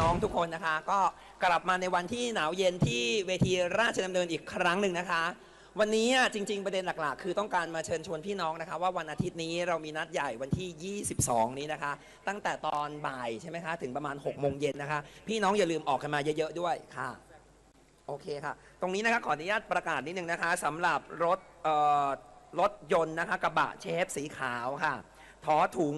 น้องทุกคนนะคะ ก็กลับมาในวันที่หนาวเย็นที่เวทีราชดำเนินอีกครั้งหนึ่งนะคะ วันนี้จริง ๆ ประเด็นหลักๆ คือต้องการมาเชิญชวนพี่น้องนะคะ ว่าวันอาทิตย์นี้เรามีนัดใหญ่วันที่ 22 นี้นะคะ ตั้งแต่ตอนบ่ายใช่ไหมคะ ถึงประมาณ6โมงเย็นนะคะ พี่น้องอย่าลืมออกกันมาเยอะๆด้วยค่ะโอเคค่ะ ตรงนี้นะคะขออนุญาตประกาศนิดนึงนะคะสำหรับรถเอ่อรถยนต์นะคะกระบะเชฟสีขาวค่ะถอถุง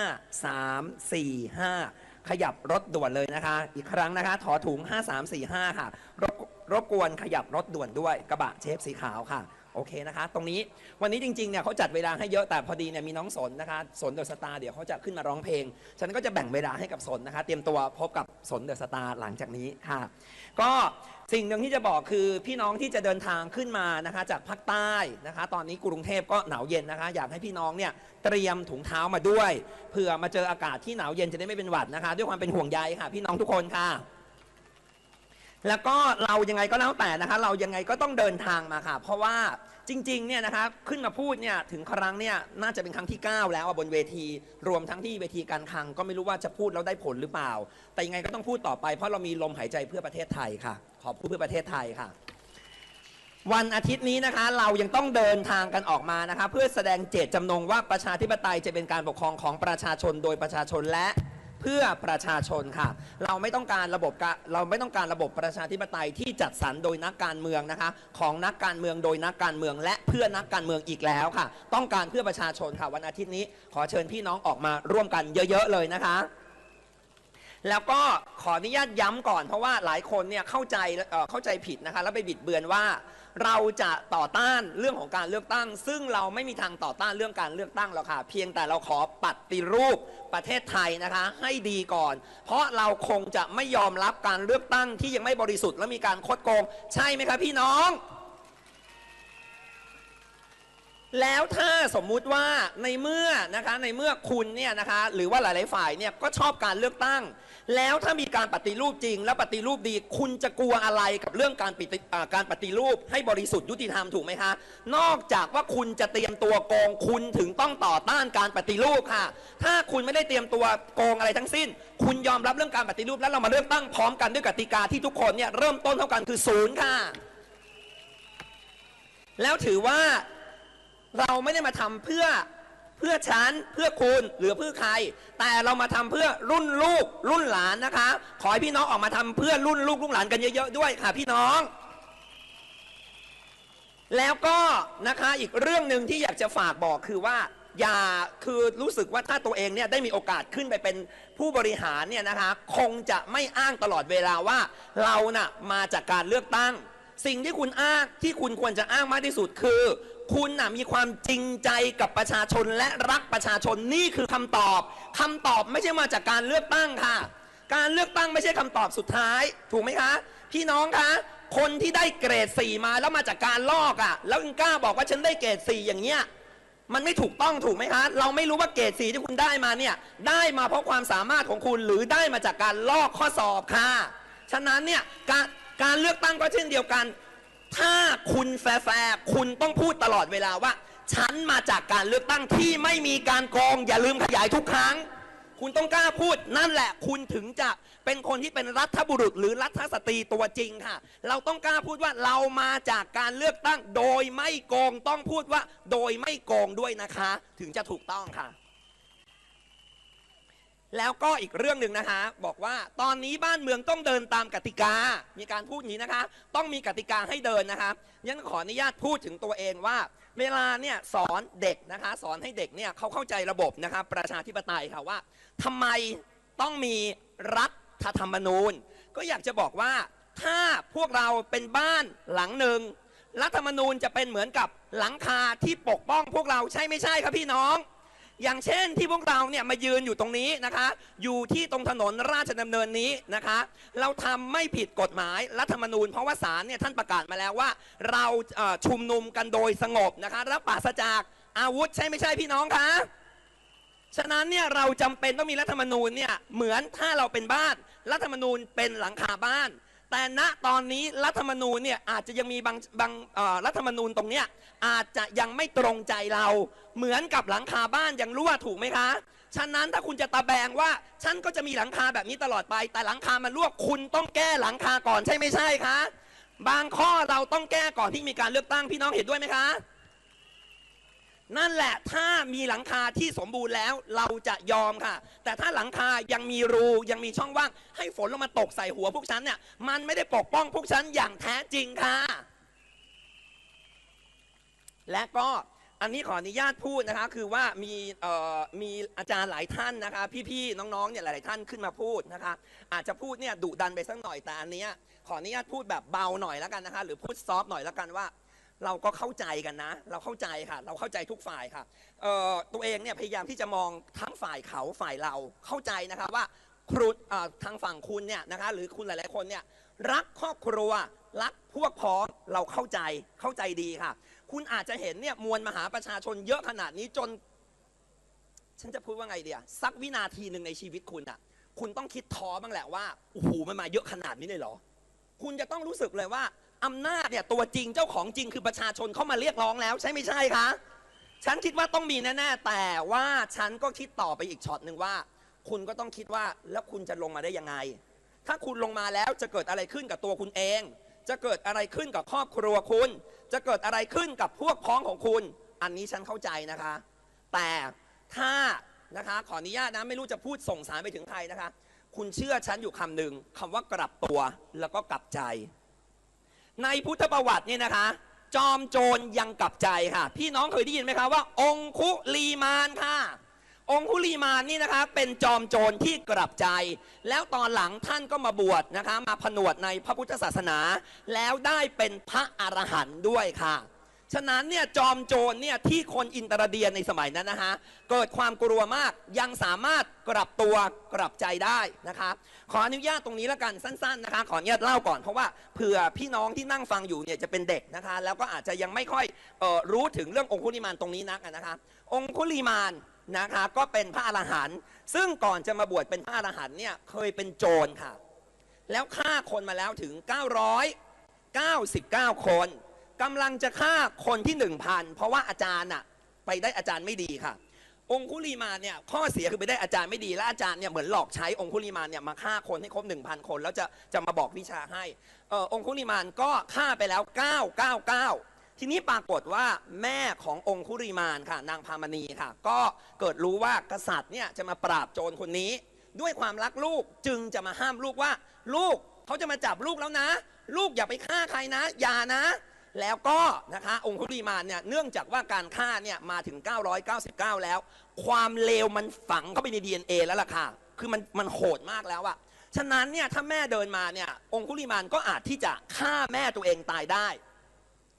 5 3 4 5 ขยับรถด่วนเลยนะคะ อีกครั้งนะคะถอถุง 5 3 4 5 ค่ะรบรบกวนขยับรถด่วนด้วยกระบะเชฟสีขาวค่ะ โอเคนะคะ ตรงนี้วันนี้จริงๆเนี่ยเขาจัดเวลาให้เยอะแต่พอดีเนี่ยมีน้องสนนะคะสนเดอะสตาร์เดี๋ยวเขาจะขึ้นมาร้องเพลง ฉันก็จะแบ่งเวลาให้กับสนนะคะ เตรียมตัวพบกับสนเดอะสตาร์หลังจากนี้ค่ะ ก็สิ่งหนึ่งที่จะบอกคือพี่น้องที่จะเดินทางขึ้นมานะคะจากภาคใต้นะคะ ตอนนี้กรุงเทพก็หนาวเย็นนะคะ อยากให้พี่น้องเนี่ยเตรียมถุงเท้ามาด้วยเผื่อมาเจออากาศที่หนาวเย็นจะได้ไม่เป็นหวัดนะคะ ด้วยความเป็นห่วงใยค่ะ พี่น้องทุกคนค่ะ แล้วก็เรายังไงก็แล้วแต่นะคะเรายังไงก็ต้องเดินทางมาค่ะ เพราะว่าจริงๆเนี่ยนะครับขึ้นมาพูดเนี่ยถึงครั้งเนี่ยน่าจะเป็นครั้งที่ 9 แล้วอะบนเวที รวมทั้งที่เวทีการคลังก็ไม่รู้ว่าจะพูดแล้วได้ผลหรือเปล่า แต่ยังไงก็ต้องพูดต่อไป เพราะเรามีลมหายใจเพื่อประเทศไทยค่ะ ขอพูดเพื่อประเทศไทยค่ะ วันอาทิตย์นี้นะคะเรายังต้องเดินทางกันออกมานะคะเพื่อแสดงเจตจำนงว่าประชาธิปไตยจะเป็นการปกครองของประชาชนโดยประชาชนและ เพื่อประชาชนค่ะ เราไม่ต้องการระบบกะเราไม่ต้องการระบบประชาธิปไตยที่จัดสรรโดยนักการเมืองนะคะ ของนักการเมืองโดยนักการเมือง และเพื่อนักการเมืองอีกแล้วค่ะ ต้องการเพื่อประชาชนค่ะ วันอาทิตย์นี้ ขอเชิญพี่น้องออกมาร่วมกันเยอะๆเลยนะคะแล้วก็ขออนุญาตย้ำก่อนเพราะว่าหลายคนเนี่ยเข้าใจเเข้าใจผิดนะคะแล้วไปบิดเบือนว่า เราจะต่อต้านเรื่องของการเลือกตั้ง ซึ่งเราไม่มีทางต่อต้านเรื่องการเลือกตั้งหรอกค่ะ เพียงแต่เราขอปฏิรูปประเทศไทยนะคะ ให้ดีก่อน เพราะเราคงจะไม่ยอมรับการเลือกตั้งที่ยังไม่บริสุทธิ์และมีการคดโกง ใช่ไหมคะพี่น้อง แล้วถ้าสมมุติว่าในเมื่อนะคะในเมื่อคุณเนี่ยนะคะหรือว่าหลาย ๆ ฝ่ายเนี่ยก็ชอบการเลือกตั้ง แล้วถ้ามีการปฏิรูปจริง และปฏิรูปดี คุณจะกลัวอะไรกับเรื่องการปฏิการปฏิรูปให้บริสุทธิ์ยุติธรรมถูกไหมคะนอกจากว่าคุณจะเตรียมตัวโกงคุณถึงต้องต่อต้านการปฏิรูปค่ะ ถ้าคุณไม่ได้เตรียมตัวโกงอะไรทั้งสิ้น คุณยอมรับเรื่องการปฏิรูปแล้วเรามาเลือกตั้งพร้อมกันด้วยกติกาที่ทุกคนเนี่ยเริ่มต้นเท่ากันคือศูนย์ค่ะ แล้วถือว่า เราไม่ได้มาทำเพื่อเพื่อฉันเพื่อคุณหรือเพื่อใคร แต่เรามาทำเพื่อรุ่นลูกรุ่นหลานนะคะขอให้พี่น้องออกมาทำเพื่อรุ่นลูกรุ่นหลานกันเยอะๆด้วยค่ะพี่น้อง แล้วก็นะคะอีกเรื่องหนึ่งที่อยากจะฝากบอกคือว่าอย่าคือรู้สึกว่าถ้าตัวเองเนี่ยได้มีโอกาสขึ้นไปเป็นผู้บริหารเนี่ยนะคะคงจะไม่อ้างตลอดเวลาว่าเราน่ะมาจากการเลือกตั้ง สิ่งที่คุณอ้างที่คุณควรจะอ้างมากที่สุดคือ คุณน่ะมีความจริงใจกับประชาชนและรักประชาชนนี่คือคำตอบคำตอบไม่ใช่มาจากการเลือกตั้งค่ะ การเลือกตั้งไม่ใช่คำตอบสุดท้าย ถูกไหมคะ พี่น้องคะคนที่ได้เกรด4มาแล้วมาจากการลอกอะ่ะ แล้วยังกล้าบอกว่าฉันได้เกรด4อย่างเงี้ยมันไม่ถูกต้องถูกไหมคะ เราไม่รู้ว่าเกรดสีที่คุณได้มาเนี่ยได้มาเพราะความสามารถของคุณหรือได้มาจากการลอกข้อสอบค่ะ ฉะนั้นเนี่ยการการเลือกตั้งก็เช่นเดียวกัน ถ้าคุณแฟร์คุณต้องพูดตลอดเวลาว่า ฉันมาจากการเลือกตั้งที่ไม่มีการโกงอย่าลืมขยายทุกครั้ง คุณต้องกล้าพูดนั่นแหละ คุณถึงจะเป็นคนที่เป็นรัฐบุรุษ หรือรัฐสตรีตัวจริงค่ะ เราต้องกล้าพูดว่าเรามาจากการเลือกตั้ง โดยไม่โกงต้องพูดว่า โดยไม่โกงด้วยนะคะ ถึงจะถูกต้องค่ะ แล้วก็อีกเรื่องหนึ่งนะคะ บอกว่าตอนนี้บ้านเมืองต้องเดินตามกติกา มีการพูดอย่างนี้นะคะ ต้องมีกติกาให้เดินนะคะยังขออนุญาตพูดถึงตัวเองว่า เวลาเนี่ยสอนเด็กนะคะ สอนให้เด็กเนี่ยเขาเข้าใจระบบนะคะประชาธิปไตยค่ะว่าทำไมต้องมีรัฐธรรมนูญ ก็อยากจะบอกว่าถ้าพวกเราเป็นบ้านหลังหนึ่งรัฐธรรมนูญจะเป็นเหมือนกับหลังคาที่ปกป้องพวกเราใช่ไม่ใช่ครับพี่น้อง อย่างเช่นที่พวกเราเนี่ยมายืนอยู่ตรงนี้นะคะ อยู่ที่ตรงถนนราชดำเนินนี้นะคะ เราทำไม่ผิดกฎหมายรัฐธรรมนูญเพราะว่าศาลเนี่ยท่านประกาศมาแล้วว่า เราชุมนุมกันโดยสงบนะคะและปราศจากอาวุธใช่ไม่ใช่พี่น้องคะฉะนั้นเนี่ยเราจำเป็นต้องมีรัฐธรรมนูญเนี่ยเหมือนถ้าเราเป็นบ้านรัฐธรรมนูญเป็นหลังคาบ้าน แต่ณตอนนี้รัฐธรรมนูญเนี่ยอาจจะยังมีบางบางรัฐธรรมนูญตรงเนี้ยอาจจะยังไม่ตรงใจเราเหมือนกับหลังคาบ้านยังรั่วถูกไหมคะ ฉะนั้นถ้าคุณจะตะแบงว่า ฉันก็จะมีหลังคาแบบนี้ตลอดไป แต่หลังคามันรั่วคุณต้องแก้หลังคาก่อนใช่ไม่ใช่คะ บางข้อเราต้องแก้ก่อนที่มีการเลือกตั้งพี่น้องเห็นด้วยไหมคะ นั่นแหละถ้ามีหลังคาที่สมบูรณ์แล้วเราจะยอมค่ะ แต่ถ้าหลังคายังมีรูยังมีช่องว่าง ให้ฝนลงมาตกใส่หัวพวกฉันเนี่ยมันไม่ได้ปกป้องพวกฉันอย่างแท้จริงค่ะ และก็อันนี้ขออนุญาตพูดนะคะคือว่ามีเอ่อมีอาจารย์หลายท่านนะคะ พี่ๆน้องๆเนี่ยหลายๆท่านขึ้นมาพูดนะคะ อาจจะพูดเนี่ยดุดันไปสักหน่อยแต่อันเนี้ยขออนุญาตพูดแบบเบาหน่อยแล้วกันนะคะ หรือพูดซอฟหน่อยแล้วกันว่า เราก็เข้าใจกันนะ เราเข้าใจค่ะ เราเข้าใจทุกฝ่ายค่ะตัวเองเนี่ยพยายามที่จะมองทั้งฝ่ายเขาฝ่ายเราเข้าใจนะคะว่าครูทางฝั่งคุณเนี่ยนะคะหรือคุณหลาย ๆ คนเนี่ยรักครอบครัวรักพวกพ้องเราเข้าใจเข้าใจดีค่ะ คุณอาจจะเห็นเนี่ยมวลมหาประชาชนเยอะขนาดนี้จน ฉันจะพูดว่าไงเดียสักวินาทีหนึ่งในชีวิตคุณอะคุณต้องคิดท้อบ้างแหละว่าโอ้โหมันมาเยอะขนาดนี้เลยเหรอ คุณจะต้องรู้สึกเลยว่า อำนาจเนี่ยตัวจริงเจ้าของจริงคือประชาชนเข้ามาเรียกร้องแล้วใช่ไม่ใช่คะ ฉันคิดว่าต้องมีแน่ๆแต่ว่าฉันก็คิดต่อไปอีกช็อตหนึ่งว่า คุณก็ต้องคิดว่าแล้วคุณจะลงมาได้ยังไง ถ้าคุณลงมาแล้วจะเกิดอะไรขึ้นกับตัวคุณเอง จะเกิดอะไรขึ้นกับครอบครัวคุณ จะเกิดอะไรขึ้นกับพวกพ้องของคุณ อันนี้ฉันเข้าใจนะคะ แต่ถ้านะคะขออนุญาตนะไม่รู้จะพูดส่งสารไปถึงใครนะคะ คุณเชื่อฉันอยู่คำหนึ่งคำว่ากลับตัวแล้วก็กลับใจ ในพุทธประวัติเนี่ยนะคะ จอมโจรยังกลับใจค่ะ พี่น้องเคยได้ยินไหมคะว่า องคุลีมานค่ะ องคุลีมานนี่นะคะ เป็นจอมโจรที่กลับใจ แล้วตอนหลังท่านก็มาบวชนะคะ มาผนวดในพระพุทธศาสนา แล้วได้เป็นพระอรหันต์ด้วยค่ะ ฉะนั้นเนี่ยจอมโจรเนี่ยที่คนอินเตอร์เดียในสมัยนั้นนะคะเกิดความกลัวมากยังสามารถกลับตัวกลับใจได้นะคะขออนุญาตตรงนี้แล้วกันสั้นๆนะคะขออนุญาตเล่าก่อนเพราะว่าเผื่อพี่น้องที่นั่งฟังอยู่เนี่ยจะเป็นเด็กนะคะแล้วก็อาจจะยังไม่ค่อยออรู้ถึงเรื่ององคุลิมานตรงนี้นักนะคะองคุลิมานนะคะก็เป็นพระอรหันต์ซึ่งก่อนจะมาบวชเป็นพระอรหันต์เนี่ยเคยเป็นโจรค่ะ แล้วฆ่าคนมาแล้วถึง 999 คน กำลังจะฆ่าคนที่1,000เพราะว่าอาจารย์อะไปได้อาจารย์ไม่ดีค่ะ องคุลีมานเนี่ยข้อเสียคือไปได้อาจารย์ไม่ดีและอาจารย์เนี่ยเหมือนหลอกใช้องคุลีมานเนี่ยมาฆ่าคนให้ครบ1,000 คน แล้วจะจะมาบอกวิชาให้เออองคุลีมานก็ฆ่าไปแล้ว 999ทีนี้ปรากฏว่าแม่ขององคุลีมานค่ะ นางพามณีค่ะ ก็เกิดรู้ว่ากษัตริย์เนี่ยจะมาปราบโจรคนนี้ ด้วยความรักลูกจึงจะมาห้ามลูกว่า ลูกเขาจะมาจับลูกแล้วนะ ลูกอย่าไปฆ่าใครนะ อย่านะ แล้วก็นะคะองคุลีมานเนี่ยเนื่องจากว่าการฆ่าเนี่ยมาถึง 999 แล้ว ความเลวมันฝังเข้าไปใน DNA แล้วล่ะค่ะ คือมันมันโหดมากแล้วอะฉะนั้นเนี่ยถ้าแม่เดินมาเนี่ยองคุลีมานก็อาจที่จะฆ่าแม่ตัวเองตายได้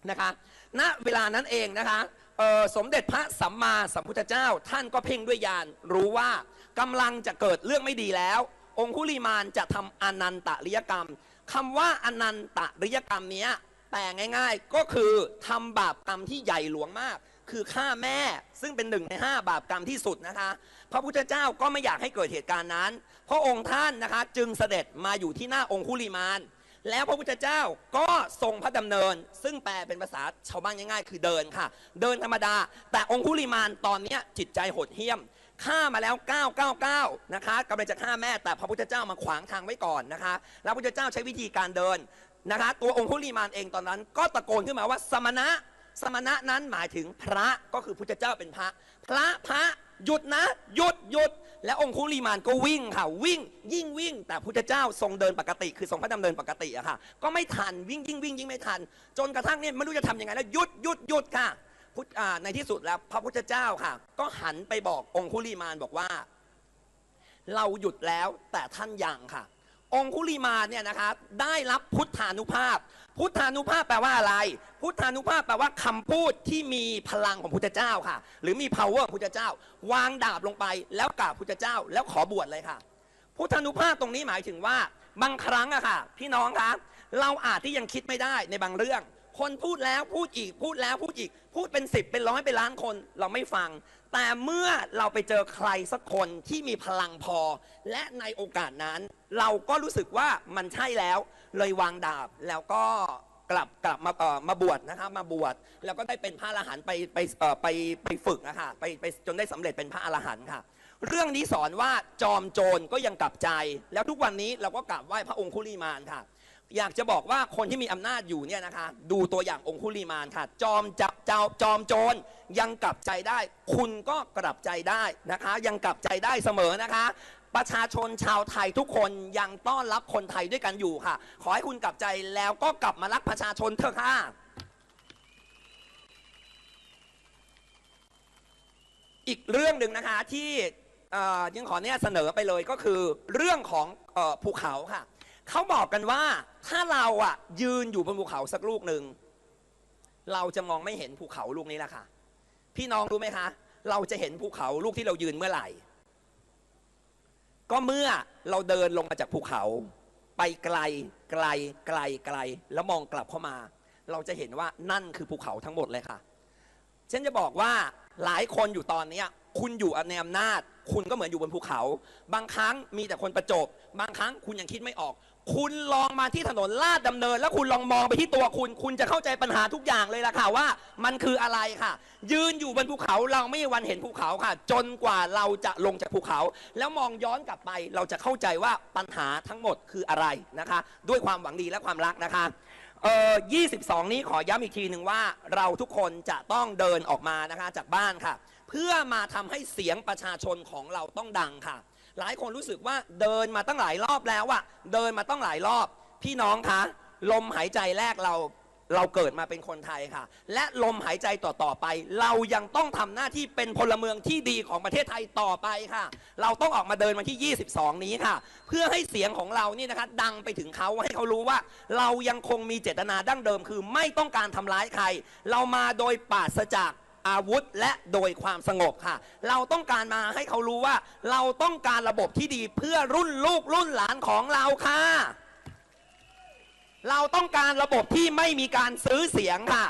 นะคะณเวลานั้นเองนะคะสมเด็จพระสัมมาสัมพุทธเจ้า ท่านก็เพ่งด้วยญาณรู้ว่ากำลังจะเกิดเรื่องไม่ดีแล้ว องคุลีมานจะทำอนันตริยกรรมคำว่าอนันตริยกรรมเนี้ย แปลง่ายๆ ก็คือทำบาปกรรมที่ใหญ่หลวงมาก คือฆ่าแม่ซึ่งเป็นหนึ่งในห้าบาปกรรมที่สุดนะคะ พระพุทธเจ้าก็ไม่อยากให้เกิดเหตุการณ์นั้นพระองค์ท่านนะคะจึงเสด็จมาอยู่ที่หน้าองคุลีมานแล้วพระพุทธเจ้าก็ทรงพระดำเนิน ซึ่งแปลเป็นภาษาชาวบ้านง่ายๆ คือเดินค่ะ เดินธรรมดา แต่องคุลิมานตอนนี้จิตใจโหดเหี้ยมฆ่ามาแล้ว 999 นะคะกำลังจะฆ่าแม่แต่พระพุทธเจ้ามาขวางทางไว้ก่อนนะคะ แล้วพระพุทธเจ้าใช้วิธีการเดิน นะคะตัวองคุลิมานเองตอนนั้น ก็ตะโกนขึ้นมาว่าสมณะ สมณะนั้นหมายถึงพระก็คือพุทธเจ้าเป็นพระ พระพระหยุดนะ หยุดหยุด แล้วองคุลีมานก็วิ่งค่ะวิ่งยิ่งวิ่ง แต่พุทธเจ้าทรงเดินปกติ คือทรงพระดำเนินปกติอะค่ะ ก็ไม่ทันวิ่งยิ่งวิ่งยิ่งไม่ทัน จนกระทั่งเนี่ยไม่รู้จะทำยังไงแล้วหยุดหยุดหยุดค่ะพุทธอ่าในที่สุดแล้วพระพุทธเจ้าค่ะ ก็หันไปบอกองคุลีมานบอกว่า เราหยุดแล้วแต่ท่านยังค่ะ องคุลีมาเนี่ยนะคะได้รับพุทธานุภาพ พุทธานุภาพแปลว่าอะไร พุทธานุภาพแปลว่าคำพูดที่มีพลังของพุทธเจ้าค่ะ หรือมี power ของพุทธเจ้า วางดาบลงไป แล้วกราบพุทธเจ้า แล้วขอบวชเลยค่ะ พุทธานุภาพตรงนี้หมายถึงว่าบางครั้งอะค่ะ พี่น้องคะเราอาจที่ยังคิดไม่ได้ในบางเรื่อง คนพูดแล้วพูดอีกพูดแล้วพูดอีก พูดเป็นสิบเป็นร้อยเป็นล้านคน เราไม่ฟัง แต่เมื่อเราไปเจอใครสักคนที่มีพลังพอ และในโอกาสนั้น เราก็รู้สึกว่ามันใช่แล้ว เลยวางดาบแล้วก็กลับกลับมาเอ่อมาบวชนะครับมาบวชแล้วก็ได้เป็นพระอรหันต์ไปไปเอ่อไปไปฝึกนะคะไปไปจนได้สำเร็จเป็นพระอรหันต์ค่ะ เรื่องนี้สอนว่าจอมโจรก็ยังกลับใจ แล้วทุกวันนี้เราก็กราบไหว้พระองคุลีมานค่ะ อยากจะบอกว่าคนที่มีอำนาจอยู่เนี่ยนะคะ ดูตัวอย่างองคุลีมานค่ะ จอมจับเจ้าจอมโจรยังกลับใจได้ คุณก็กลับใจได้นะคะ ยังกลับใจได้เสมอนะคะ ประชาชนชาวไทยทุกคนยังต้อนรับคนไทยด้วยกันอยู่ค่ะ ขอให้คุณกลับใจแล้วก็กลับมารักประชาชนเถอะค่ะอีกเรื่องหนึ่งนะคะที่ยังขอเนี่ยเสนอไปเลยก็คือเรื่องของออภูเขาค่ะ เขาบอกกันว่าถ้าเราอะยืนอยู่บนภูเขาสักลูกหนึ่งเราจะมองไม่เห็นภูเขาลูกนี้แหละค่ะ พี่น้องรู้ไหมคะ เราจะเห็นภูเขาลูกที่เรายืนเมื่อไหร่ ก็เมื่อเราเดินลงมาจากภูเขา ไปไกลไกลไกลไกล แล้วมองกลับเข้ามา เราจะเห็นว่านั่นคือภูเขาทั้งหมดเลยค่ะฉันจะบอกว่าหลายคนอยู่ตอนนี้ คุณอยู่ในอำนาจ คุณก็เหมือนอยู่บนภูเขา บางครั้งมีแต่คนประจบบางครั้งคุณยังคิดไม่ออก คุณลองมาที่ถนนลาดดำเนิน แล้วคุณลองมองไปที่ตัวคุณ คุณจะเข้าใจปัญหาทุกอย่างเลยล่ะค่ะว่า มันคืออะไรค่ะ ยืนอยู่บนภูเขาเราไม่มีวันเห็นภูเขาค่ะ จนกว่าเราจะลงจากภูเขา แล้วมองย้อนกลับไป เราจะเข้าใจว่าปัญหาทั้งหมดคืออะไรนะคะ ด้วยความหวังดีและความรักนะคะเอ่อ22 นี้ขอย้ำอีกทีหนึ่งว่าเราทุกคนจะต้องเดินออกมานะคะจากบ้านค่ะ พื่อมาทำให้เสียงประชาชนของเราต้องดังค่ะ หลายคนรู้สึกว่าเดินมาตั้งหลายรอบแล้วอะเดินมาตั้งหลายรอบ พี่น้องคะลมหายใจแรกเราเราเกิดมาเป็นคนไทยค่ะ และลมหายใจต่อๆไป เรายังต้องทำหน้าที่เป็นพลเมืองที่ดีของประเทศไทยต่อไปค่ะ เราต้องออกมาเดินวันที่ 22 นี้ค่ะ เพื่อให้เสียงของเรานี่นะคะ ดังไปถึงเขาให้เขารู้ว่า เรายังคงมีเจตนาดั้งเดิมคือไม่ต้องการทำร้ายใคร เรามาโดยปราศจาก อาวุธและโดยความสงบค่ะ เราต้องการมาให้เขารู้ว่า เราต้องการระบบที่ดีเพื่อรุ่นลูกรุ่นหลานของเราค่ะ เราต้องการระบบที่ไม่มีการซื้อเสียงค่ะ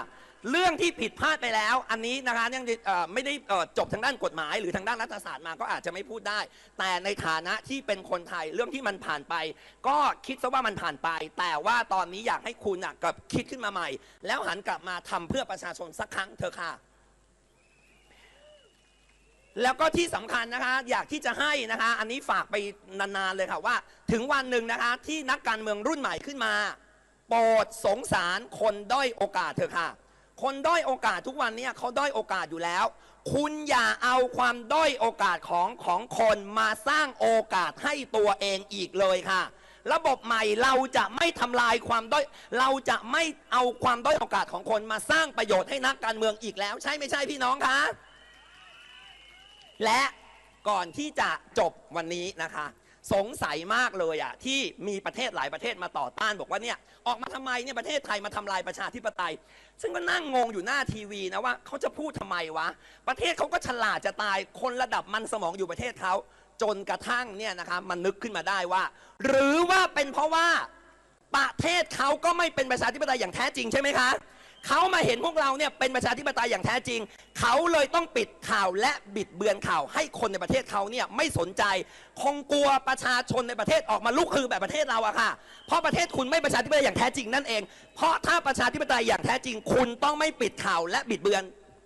เรื่องที่ผิดพลาดไปแล้ว อันนี้นะคะยังไม่ได้จบทางด้านกฎหมาย หรือทางด้านรัฐศาสตร์มาก็อาจจะไม่พูดได้ แต่ในฐานะที่เป็นคนไทยเรื่องที่มันผ่านไป ก็คิดซะว่ามันผ่านไป แต่ว่าตอนนี้อยากให้คุณกับคิดขึ้นมาใหม่ แล้วหันกลับมาทำเพื่อประชาชนสักครั้งเถอะค่ะ แล้วก็ที่สำคัญนะคะ อยากที่จะให้นะคะ อันนี้ฝากไปนานๆเลยค่ะว่า ถึงวันหนึ่งนะคะ ที่นักการเมืองรุ่นใหม่ขึ้นมา โปรดสงสารคนด้อยโอกาสเถอะค่ะ คนด้อยโอกาสทุกวันเนี้เขาด้อยโอกาสอยู่แล้ว คุณอย่าเอาความด้อยโอกาสของของคนมาสร้างโอกาสให้ตัวเองอีกเลยค่ะ ระบบใหม่เราจะไม่ทำลายความด้อยเราจะไม่เอาความด้อยโอกาสของคนมาสร้างประโยชน์ให้นักการเมืองอีกแล้ว ใช่ไม่ใช่พี่น้องคะ และก่อนที่จะจบวันนี้นะคะ สงสัยมากเลยอะที่มีประเทศหลายประเทศมาต่อต้านบอกว่าเนี่ยออกมาทำไมเนี่ยประเทศไทยมาทำลายประชาธิปไตย ซึ่งก็นั่งงงอยู่หน้าทีวีนะว่าเขาจะพูดทำไมวะ ประเทศเขาก็ฉลาดจะตายคนระดับมันสมองอยู่ประเทศเขาจนกระทั่งเนี่ยนะคะมันนึกขึ้นมาได้ว่า หรือว่าเป็นเพราะว่าประเทศเขาก็ไม่เป็นประชาธิปไตยอย่างแท้จริงใช่ไหมคะ เขามาเห็นพวกเราเนี่ยเป็นประชาธิปไตยอย่างแท้จริง เขาเลยต้องปิดข่าวและบิดเบือนข่าว ให้คนในประเทศเขาเนี่ยไม่สนใจ คงกลัวประชาชนในประเทศออกมาลุกคือแบบประเทศเราอะค่ะ เพราะประเทศคุณไม่ประชาธิปไตยอย่างแท้จริงนั่นเอง เพราะถ้าประชาธิปไตยอย่างแท้จริง คุณต้องไม่ปิดข่าวและบิดเบือน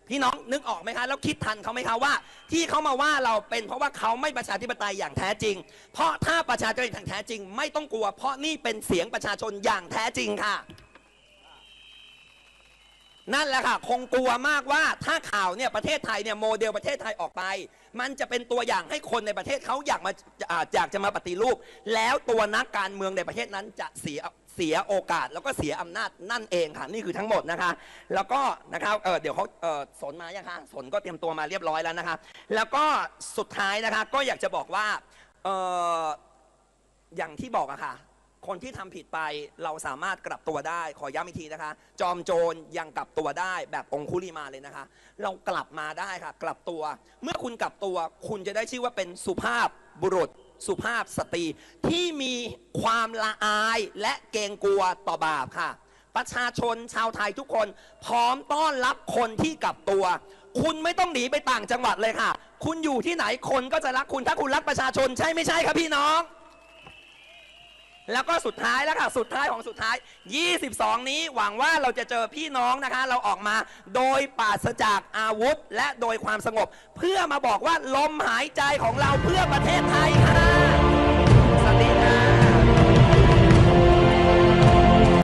พี่น้องนึกออกไหมคะแล้วคิดทันเขาไหมคะว่า ที่เขามาว่าเราเป็นเพราะว่าเขาไม่ประชาธิปไตยอย่างแท้จริง เพราะถ้าประชาธิปไตยอย่างแท้จริง ไม่ต้องกลัว เพราะนี่เป็นเสียงประชาชนอย่างแท้จริงค่ะ นั่นแหละค่ะ คงกลัวมากว่าถ้าข่าวเนี่ยประเทศไทยเนี่ยโมเดลประเทศไทยออกไป มันจะเป็นตัวอย่างให้คนในประเทศเขาอยากมาอาอยากจะมาปฏิรูป แล้วตัวนักการเมืองในประเทศนั้นจะเสียเสียโอกาสแล้วก็เสียอำนาจนั่นเองค่ะนี่คือทั้งหมดนะคะ แล้วก็นะครับเเดี๋ยวเขาเสนมายังคะสนก็เตรียมตัวมาเรียบร้อยแล้วนะคะ แล้วก็สุดท้ายนะคะก็อยากจะบอกว่าอออย่างที่บอกอะค่ะ คนที่ทำผิดไปเราสามารถกลับตัวได้ ขอย้ำอีกทีนะคะ จอมโจรยังกลับตัวได้แบบองคุลิมาเลยนะคะ เรากลับมาได้ค่ะ กลับตัว เมื่อคุณกลับตัว คุณจะได้ชื่อว่าเป็นสุภาพบุรุษ สุภาพสตรี ที่มีความละอายและเกรงกลัวต่อบาปค่ะ ประชาชนชาวไทยทุกคน พร้อมต้อนรับคนที่กลับตัว คุณไม่ต้องหนีไปต่างจังหวัดเลยค่ะ คุณอยู่ที่ไหนคนก็จะรักคุณถ้าคุณรักประชาชนใช่ไม่ใช่ครับพี่น้อง แล้วก็สุดท้ายแล้วค่ะสุดท้ายของสุดท้าย 22 นี้หวังว่าเราจะเจอพี่น้องนะคะ เราออกมาโดยปราศจากอาวุธ และโดยความสงบ เพื่อมาบอกว่าลมหายใจของเราเพื่อประเทศไทยค่ะ